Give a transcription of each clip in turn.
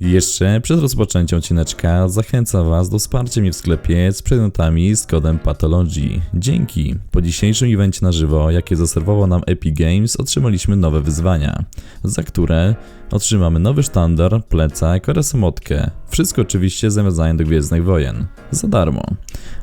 Jeszcze przed rozpoczęciem odcineczka zachęcam Was do wsparcia mnie w sklepie z przedmiotami z kodem Pathology. Dzięki! Po dzisiejszym evencie na żywo, jakie zaserwował nam Epic Games, otrzymaliśmy nowe wyzwania, za które otrzymamy nowy sztandar, plecak oraz emotkę. Wszystko oczywiście z nawiązaniem do Gwiezdnych Wojen. Za darmo.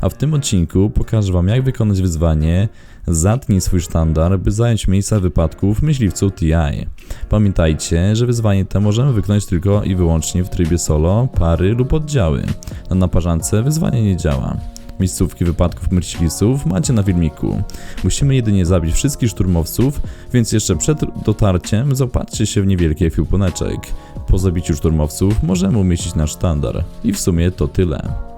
A w tym odcinku pokażę Wam jak wykonać wyzwanie Zatnij swój sztandar, by zająć miejsca wypadków myśliwców TI. Pamiętajcie, że wyzwanie te możemy wykonać tylko i wyłącznie w trybie solo, pary lub oddziały. Na naparzance wyzwanie nie działa. Miejscówki wypadków myśliwców macie na filmiku. Musimy jedynie zabić wszystkich szturmowców, więc jeszcze przed dotarciem zaopatrzcie się w niewielki ekwipuneczek. Po zabiciu szturmowców możemy umieścić nasz sztandar. I w sumie to tyle.